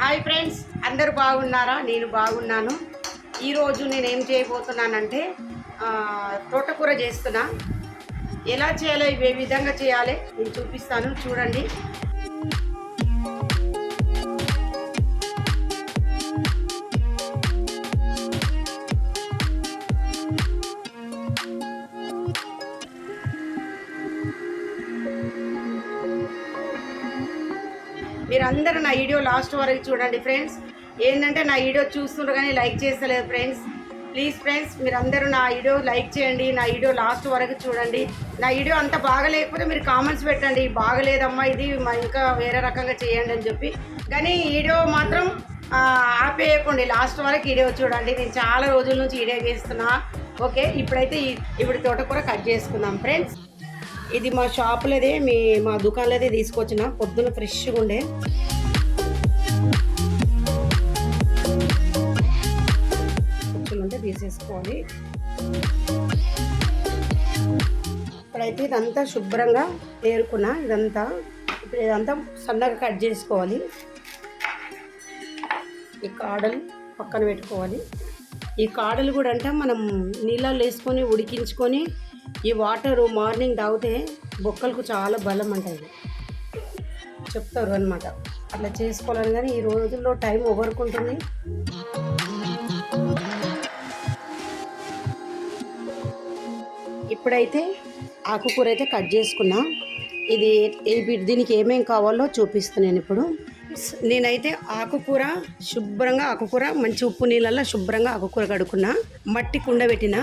Hi friends అందరు బాగున్నారా? నేను బాగున్నాను. ఈరోజు నేను ఏం చేయబోతున్నానంటే తోటకూర చేస్తున్నా. ఎలా చేయాలో ఏ విధంగా చేయాలి నేను చూపిస్తాను. చూడండి. మీరందరూ నా వీడియో లాస్ట్ వరకు చూడండి ఫ్రెండ్స్. ఏంటంటే నా వీడియో చూస్తుండ్రు కానీ లైక్ చేస్తలేదు ఫ్రెండ్స్. ప్లీజ్ ఫ్రెండ్స్ మీరందరూ నా వీడియో లైక్ చేయండి నా వీడియో లాస్ట్ వరకు చూడండి. నా వీడియో అంత బాగలేకపోతే మీరు కామెంట్స్ పెట్టండి. బాగలేదమ్మా ఇది మా ఇంకా వేరే రకంగా చేయండి అని చెప్పి. కానీ వీడియో మాత్రం ఆపేయకండి. లాస్ట్ వరకు వీడియో చూడండి. నేను చాలా రోజుల నుంచి వీడియో చేస్తున్నా. ఓకే ఇప్పుడైతే ఇప్పుడు తోటకూర కట్ చేసుకుందాం ఫ్రెండ్స్. ఇది మా షాపులోదే మీ మా దుకాణంలోదే తీసుకొచ్చిన. పొద్దున ఫ్రెష్గా ఉండే. ఉంటే తీసేసుకోవాలి. ఇప్పుడైతే ఇదంతా శుభ్రంగా ఏరుకున్నా ఇదంతా ఇప్పుడు ఇదంతా సన్నగా కట్ చేసుకోవాలి. ఈ కాడలు పక్కన పెట్టుకోవాలి. ఈ కాడలు కూడా అంటే మనం నీళ్ళలో వేసుకొని ఉడికించుకొని ఈ వాటర్ మార్నింగ్ తాగితే బొక్కలకు చాలా బలం అంటాయి చెప్తారు అనమాట అట్లా చేసుకోవాలని కానీ ఈ రోజుల్లో టైం ఓవర్కుంటుంది ఇప్పుడైతే ఆకుకూర అయితే కట్ చేసుకున్నా. ఇది దీనికి ఏమేం కావాలో చూపిస్తున్నాను నేను ఇప్పుడు. నేనైతే ఆకుకూర శుభ్రంగా ఆకుకూర మంచి ఉప్పు నీళ్ళల్లో శుభ్రంగా ఆకుకూర కడుక్కున్నా. మట్టి కుండ పెట్టిన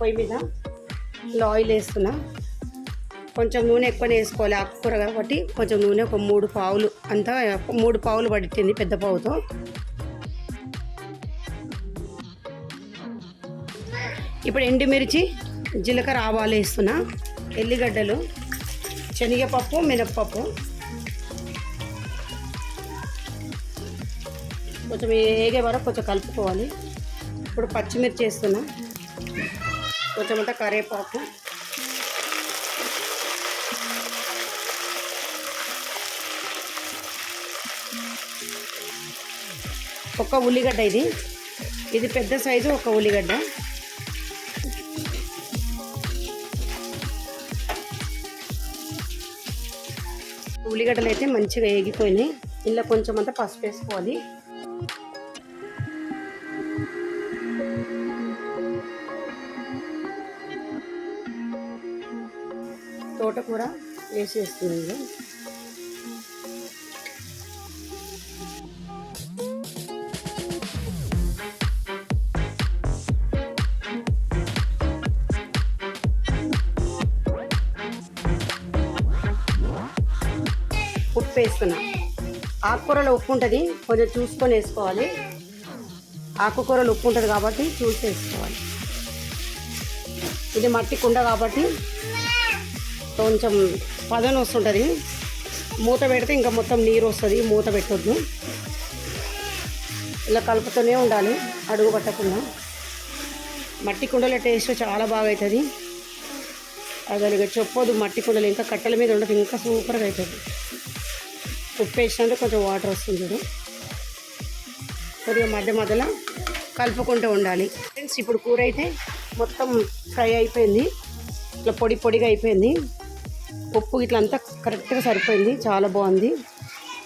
పొయ్యి మీద. ఇందులో ఆయిల్ వేస్తున్నా కొంచెం నూనె ఎక్కువనే వేసుకోవాలి ఆకుకూర కాబట్టి కొంచెం నూనె ఒక మూడు పావులు అంతా మూడు పావులు పడుతుంది పెద్ద పావుతో. ఇప్పుడు ఎండుమిర్చి జీలకర్ర ఆవాలు వేస్తున్నా. ఎల్లిగడ్డలు శనగపప్పు మినప్పప్పు. కొంచెం ఏగే వరకు కొంచెం కలుపుకోవాలి. ఇప్పుడు పచ్చిమిర్చి వేస్తున్నా. కొంచెం అంతా కరివేపాకు. ఒక ఉల్లిగడ్డ ఇది. ఇది పెద్ద సైజు ఒక ఉల్లిగడ్డ. ఉల్లిగడ్డలు అయితే మంచిగా వేగిపోయినాయి ఇందులో కొంచెం అంతా పసుపు వేసుకోవాలి. తోటకూర వేసేస్తుంది ఉప్పు వేస్తున్నా. ఆకుకూరలో ఉప్పు ఉంటుంది కొంచెం చూసుకొని వేసుకోవాలి. ఆకుకూరలు ఉప్పు ఉంటుంది కాబట్టి చూసి వేసుకోవాలి. ఇది మట్టి కుండ కాబట్టి కొంచెం పదన వస్తుంటుంది. మూత పెడితే ఇంకా మొత్తం నీరు వస్తుంది. మూత పెట్టొద్దు. ఇలా కలుపుతూనే ఉండాలి. అడుగు పట్టకుండా. మట్టి కుండల టేస్ట్ చాలా బాగా అవుతుంది అది ఇక చెప్పొద్దు మట్టి కుండలు. ఇంకా కట్టెల మీద ఉండదు. ఇంకా సూపర్గా అవుతుంది ఉప్పు వేసినట్టు కొంచెం వాటర్ వస్తుంది చూడు. కొద్దిగా మధ్య మధ్యలో కలుపుకుంటూ ఉండాలి. ఫ్రెండ్స్ ఇప్పుడు కూర అయితే మొత్తం ఫ్రై అయిపోయింది. ఇట్లా పొడి పొడిగా అయిపోయింది. ఉప్పు ఇట్లా అంతా కరెక్ట్గా సరిపోయింది చాలా బాగుంది.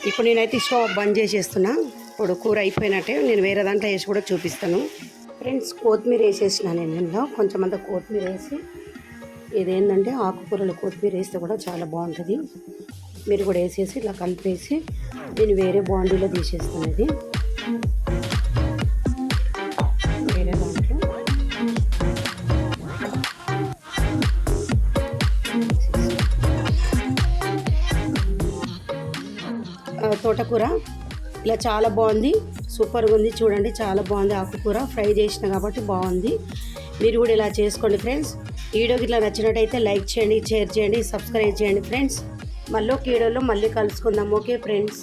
ఇప్పుడు నేనైతే స్టవ్ బంద్ చేసేస్తున్నా. ఇప్పుడు కూర అయిపోయినట్టే నేను వేరే దాంట్లో వేసి కూడా చూపిస్తాను. ఫ్రెండ్స్ కొత్తిమీర వేసేసిన నేను ఇందులో. కొంచెం అంత కొత్తిమీర వేసి ఇదేంటంటే ఆకుకూరలు కొత్తిమీర వేస్తే కూడా చాలా బాగుంటుంది. మీరు కూడా వేసేసి ఇట్లా కలిపేసి నేను వేరే బాండీలో తీసేస్తాను ఇది. తోటకూర. ఇలా చాలా బాగుంది. సూపర్గా ఉంది. చూడండి చాలా బాగుంది ఆకుకూర. ఫ్రై చేసిన కాబట్టి బాగుంది. మీరు కూడా ఇలా చేసుకోండి ఫ్రెండ్స్ వీడియోకి ఇట్లా నచ్చినట్టయితే లైక్ చేయండి షేర్ చేయండి సబ్స్క్రైబ్ చేయండి ఫ్రెండ్స్ మళ్ళీ ఒక వీడియోలో మళ్ళీ కలుసుకుందాం. Okay friends